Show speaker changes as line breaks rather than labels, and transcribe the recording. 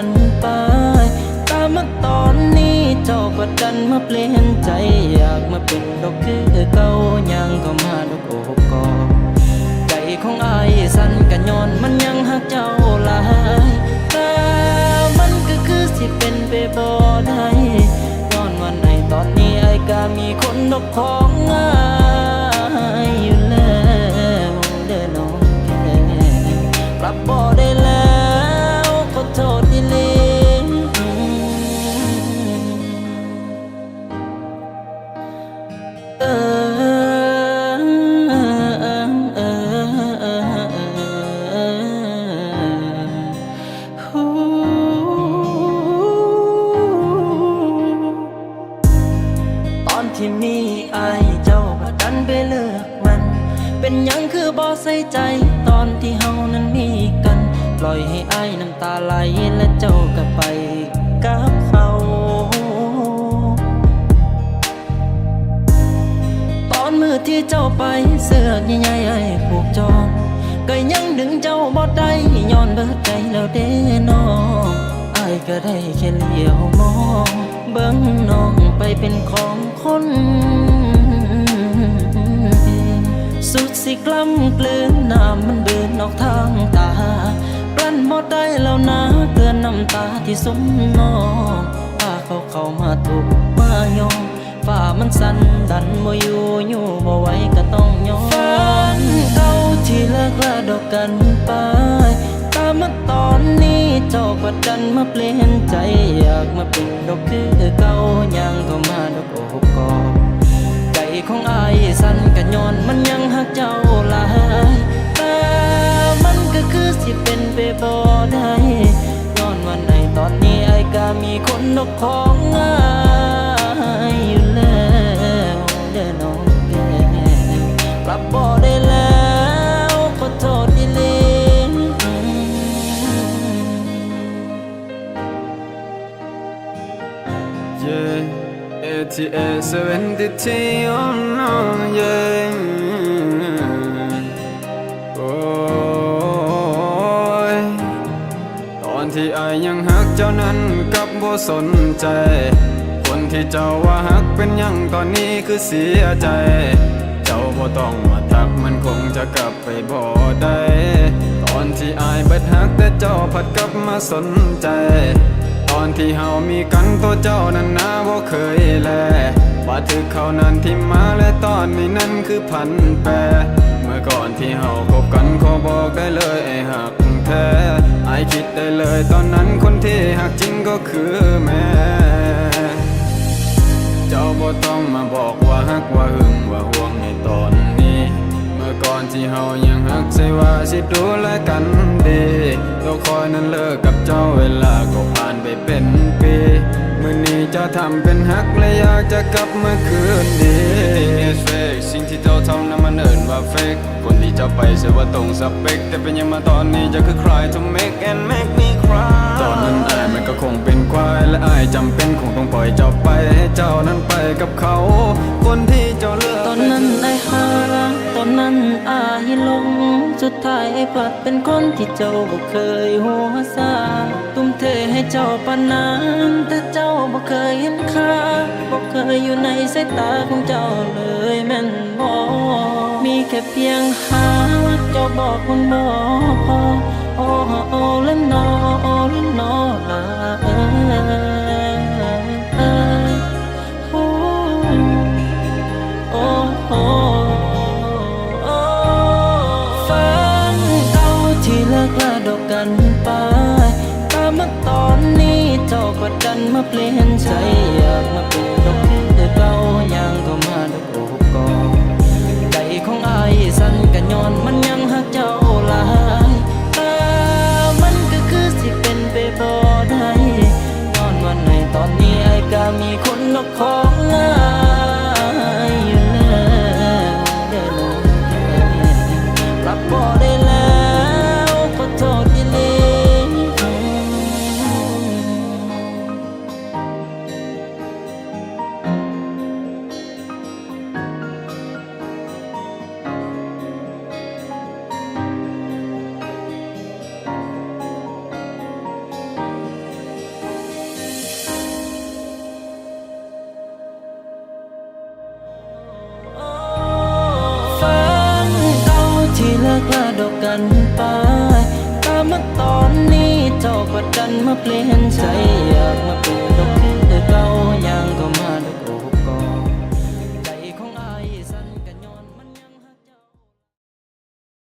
กันไป ตามาตอนนี้เจ้ากดดันมาเปลี่ยนใจอยากมาเป็นดอกคือเก่ายังเข้ามาดอกโอบกอดใจของไอ้สันกันย้อนมันยังหักเจ้าลายแต่มันก็คือสิเป็นไปบ่ได้ย้อนวันไหนตอนนี้ไอ้ก็มีคนดอกของอ ใส่ใจตอนที่เฮานั้นมีกัน ปล่อยให้อายน้ำตาไหลและเจ้าก็ไปกับเขาตอนมือที่เจ้าไปเสื้อใหญ่ๆไอ้ผูกจองก็ยังดึงเจ้าบ่ได้ย้อนเบิดใจแล้วเด้น้องอายก็ได้แค่เลี้ยวมอง เบิ่งน้องไปเป็นของคน สิกล้ำกลืนน้ำมันเบืนออกทางตากลั้นบ่ได้แล้วนะเกลือนน้ำตาที่สมนองพาเขาเข้ามาถูกมายองฝ่ามันสั่นดันบ่อยู่อยู่บ่ไหวก็ต้องยอมฝันเก่าที่เลิกลาดอกกันไปตามมาตอนนี้เจ้าก็ดันมาเปลี่ยนใจอยากมาเป็นดอกคือเก่ายังก็มาดอก ของอายสั่นกันย้อนมันยังหักเจ้าหลายแต่มันก็คือสิเป็นไปบ่ได้ย้อนวันในตอนนี้ไอ้ายก็มีคนนกของงายอยู่แล้วเด้อน้องแก้มปรับบ่ได้แล้วขอโทษอีหลี
Yeah, ATA 73 oh no, yeah. โอ้ยตอนที่อายยังหักเจ้านั้นกับบ่สนใจ คนที่เจ้าว่าหักเป็นยังตอนนี้คือเสียใจ เจ้าบ่ต้องมาทักมันคงจะกลับไปบ่ได้ ตอนที่อายเบิดหักแต่เจ้าผัดกลับมาสนใจ อนที่เฮามีกันตัวเจ้านั้นนาบ่เคยแลว่าถึกเขานั้นที่มาและตอนนี้นั้นคือพันแปรเมื่อก่อนที่เฮาคบกันขอบอกได้เลยไอ้หักแท้ไอคิดได้เลยตอนนั้นคนที่หักจริงก็คือแม่เจ้าบ่ต้องมาบอกว่าฮักว่าหึงว่าห่วงในตอน ก่อนที่เฮายังฮักใส่ว่าสิดูแลกันดีตัวคอยนั้นเลิกกับเจ้าเวลาก็ผ่านไปเป็นปีมื่อนี้เจะทำเป็นฮักและอยากจะกลับมาคืนดี It's fake สิ่งที่เจ้าทำนั้นมันเอิ้นว่า fake คนที่เจ้าไปเสียว่าตรงสเปคแต่เป็นยังมาตอนนี้จะคือ cry to make and make me cry ตอนนั้นอายมันก็คงเป็นควายและอายจำเป็นคงต้องปล่อยเจ้าไปให้เจ้านั้นไปกับเขา คนที่เจ้าเลือก
ตอนนั้นไอ้หาตอนนั้นอายห ลง สุดท้ายไอ้ผัดเป็นคนที่เจ้าบ่เคยหัวซาตุ้มเทให้เจ้าปานนั้นแต่เจ้าบ่เคยเห็นค่าบ่เคยอยู่ในสายตาของเจ้าเลยแม่นบ่มีแค่เพียงหาเจ้าบอกมันบ่พอ มาเปลี่ยนใจอยากมาเป็น มาเปลี่ยนใจ